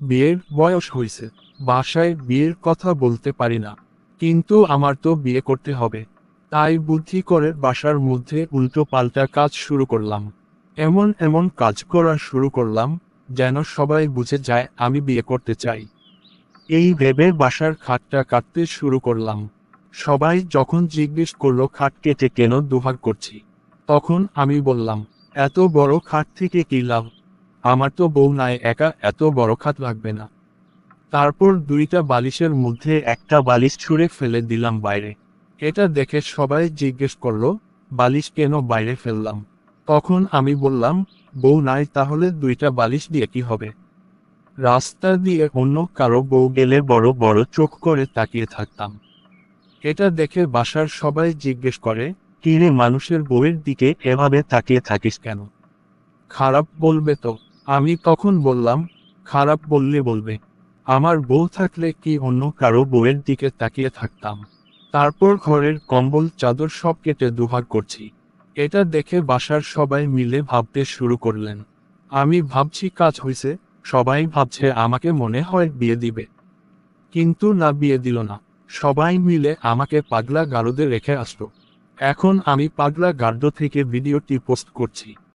বিয়ের বয়স হয়েছে বাসায় বিয়ের কথা বলতে পারি না। কিন্তু আমার তো বিয়ে করতে হবে। তাই বুদ্ধি করে বাসার মধ্যে উল্টো পাল্টা কাজ শুরু করলাম। এমন এমন কাজ করা শুরু করলাম, যেন সবাই বুঝে যায় আমি বিয়ে করতে চাই। এই ভেবে বাসার খাটটা কাটতে শুরু করলাম। সবাই যখন জিজ্ঞেস করল, খাট কেটে কেন দুভাগ করছি? তখন আমি বললাম, এত বড় খাট থেকে কি লাভ? আমার তো বউ নাই, একা এত বড় খাত লাগবে না। তারপর দুইটা বালিশের মধ্যে একটা বালিশ ছুঁড়ে ফেলে দিলাম বাইরে। এটা দেখে সবাই জিজ্ঞেস করল, বালিশ কেন বাইরে ফেললাম? তখন আমি বললাম, বউ নাই, তাহলে দুইটা বালিশ দিয়ে কি হবে? রাস্তা দিয়ে অন্য কারও বউ গেলে বড় বড় চোখ করে তাকিয়ে থাকতাম। এটা দেখে বাসার সবাই জিজ্ঞেস করে, কিরে মানুষের বউয়ের দিকে এভাবে তাকিয়ে থাকিস কেন? খারাপ বলবে তো। আমি তখন বললাম, খারাপ বললে বলবে। আমার বউ থাকলে কি অন্য কারও বউয়ের দিকে তাকিয়ে থাকতাম? তারপর ঘরের কম্বল, চাদর সব কেটে দুভাগ করছি। এটা দেখে বাসার সবাই মিলে ভাবতে শুরু করলেন। আমি ভাবছি, কাজ হয়েছে সবাই ভাবছে আমাকে মনে হয় বিয়ে দিবে। কিন্তু না, বিয়ে দিল না। সবাই মিলে আমাকে পাগলা গারদে রেখে আসলো। এখন আমি পাগলা গার্ড থেকে ভিডিওটি পোস্ট করছি।